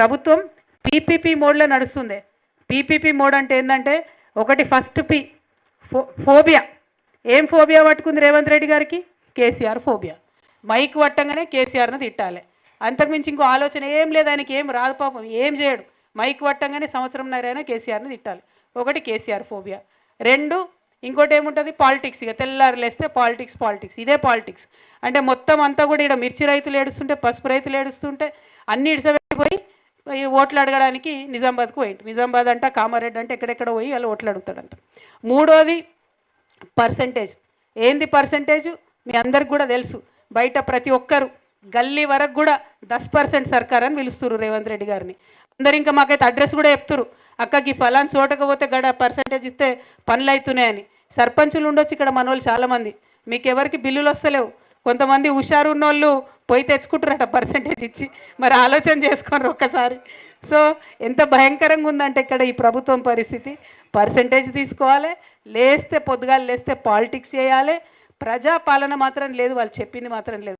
ప్రభుత్వం పీపీపీ మోడ్లో నడుస్తుంది. పీపీపీ మోడ్ అంటే ఏంటంటే ఒకటి ఫస్ట్ పి ఫో ఫోబియా. ఏం ఫోబియా పట్టుకుంది రేవంత్ రెడ్డి గారికి? కేసీఆర్ ఫోబియా. మైక్ పట్టంగానే కేసీఆర్ను తిట్టాలి. అంతకుమించి ఇంకో ఆలోచన ఏం లేదు ఆయనకి ఏం రాదు పాపం ఏం చేయడు. మైక్ పట్టంగానే సంవత్సరం నరైనా కేసీఆర్ని తిట్టాలి. ఒకటి కేసీఆర్ ఫోబియా. రెండు ఇంకోటి ఏముంటుంది? పాలిటిక్స్. ఇక తెల్లారు లేస్తే పాలిటిక్స్ పాలిటిక్స్. ఇదే పాలిటిక్స్. అంటే మొత్తం అంతా కూడా ఇక్కడ మిర్చి రైతులు ఏడుస్తుంటే పసుపు రైతులు ఏడుస్తుంటే అన్ని ఇడిసబెట్టిపోయి ఓట్లు అడగడానికి నిజామాబాద్కు పోయింది నిజామాబాద్ అంట కామారెడ్డి అంటే ఎక్కడెక్కడ పోయి వాళ్ళు ఓట్లు అడుగుతాడంట మూడోది పర్సంటేజ్. ఏంది పర్సంటేజ్? మీ అందరికి కూడా తెలుసు. బయట ప్రతి ఒక్కరు గల్లీ వరకు కూడా దస్ పర్సెంట్ సర్కార్ అని పిలుస్తున్నారు రేవంత్ రెడ్డి గారిని. అందరు ఇంకా మాకైతే అడ్రస్ కూడా చెప్తురు అక్కకి ఫలాన్ చోటకపోతే గడ పర్సంటేజ్ ఇస్తే పనులు అవుతున్నాయని సర్పంచులు ఉండొచ్చు ఇక్కడ మన వాళ్ళు చాలామంది. మీకు ఎవరికి బిల్లులు వస్తలేవు. కొంతమంది హుషారు ఉన్నోళ్ళు పోయి తెచ్చుకుంటారట పర్సంటేజ్ ఇచ్చి? మరి ఆలోచన చేసుకోరు ఒక్కసారి. సో ఎంత భయంకరంగా ఉందంటే ఇక్కడ ఈ ప్రభుత్వం పరిస్థితి. పర్సంటేజ్ తీసుకోవాలి లేస్తే పొద్దుగాలు లేస్తే పాలిటిక్స్ చేయాలి. ప్రజాపాలన మాత్రం లేదు వాళ్ళు చెప్పింది మాత్రం లేదు.